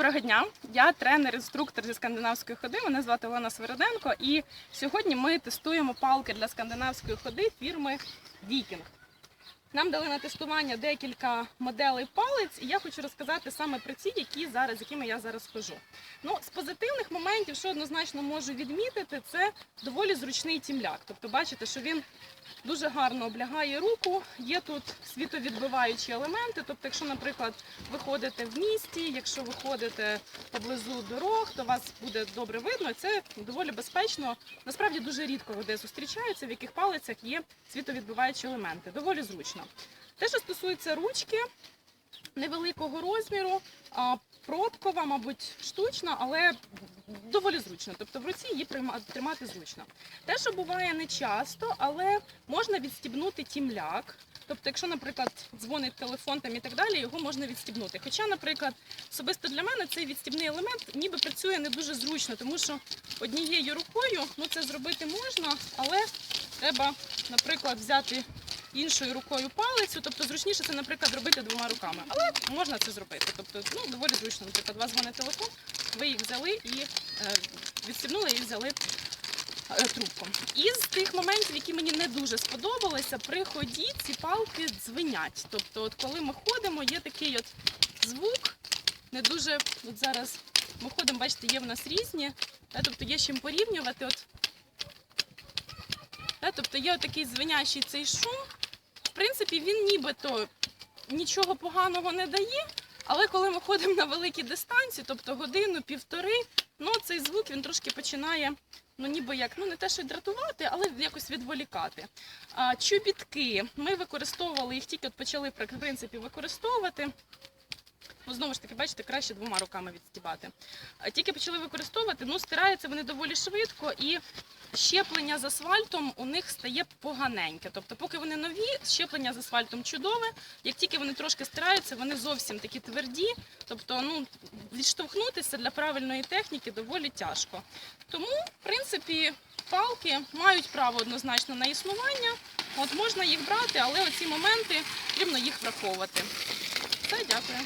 Доброго дня! Я тренер-інструктор зі скандинавської ходи. Мене звати Олена Свериденко. І сьогодні ми тестуємо палки для скандинавської ходи фірми Viking. Нам дали на тестування декілька моделей палець, і я хочу розказати саме про ті, які зараз, якими я зараз хожу. Ну, з позитивних моментів, що однозначно можу відмітити, це доволі зручний тімляк. Тобто, бачите, що він дуже гарно облягає руку. Є тут світовідбиваючі елементи. Тобто, якщо, наприклад, ви ходите в місті, якщо ви ходите поблизу дорог, то вас буде добре видно. Це доволі безпечно. Насправді дуже рідко де зустрічаються, в яких палицях є світовідбиваючі елементи. Доволі зручно. Те, що стосується ручки невеликого розміру, пробкова, мабуть, штучна, але доволі зручно. Тобто в руці її тримати зручно. Те, що буває не часто, але можна відстібнути тімляк. Тобто, якщо, наприклад, дзвонить телефон там і так далі, його можна відстібнути. Хоча, наприклад, особисто для мене цей відстібний елемент ніби працює не дуже зручно, тому що однією рукою ну це зробити можна, але треба, наприклад, взяти іншою рукою палицю. Тобто зручніше це, наприклад, робити двома руками. Але можна це зробити. Тобто, ну доволі зручно. Наприклад, у вас дзвонить телефон, ви їх взяли і е, відстібнули і взяли е, трубку. Із тих моментів, які мені не дуже сподобалися, при ході ці палки дзвенять. Тобто, от коли ми ходимо, є такий от звук, не дуже от зараз ми ходимо, бачите, є в нас різні, та, тобто є чим порівнювати. От, та, тобто є отакий дзвенящий цей шум. Принципі, він нібито нічого поганого не дає, але коли ми ходимо на великі дистанції, тобто годину, півтори, ну цей звук він трошки починає ну ніби як ну не те, що дратувати, але якось відволікати. А, чобітки ми використовували їх тільки от почали в принципі використовувати. Ну, знову ж таки, бачите, краще двома руками відстібати. Тільки почали використовувати, ну стираються вони доволі швидко і щеплення з асфальтом у них стає поганеньке. Тобто, поки вони нові, щеплення з асфальтом чудове. Як тільки вони трошки стираються, вони зовсім такі тверді. Тобто, ну відштовхнутися для правильної техніки доволі тяжко. Тому, в принципі, палки мають право однозначно на існування. От можна їх брати, але оці моменти потрібно їх враховувати. Все, дякую.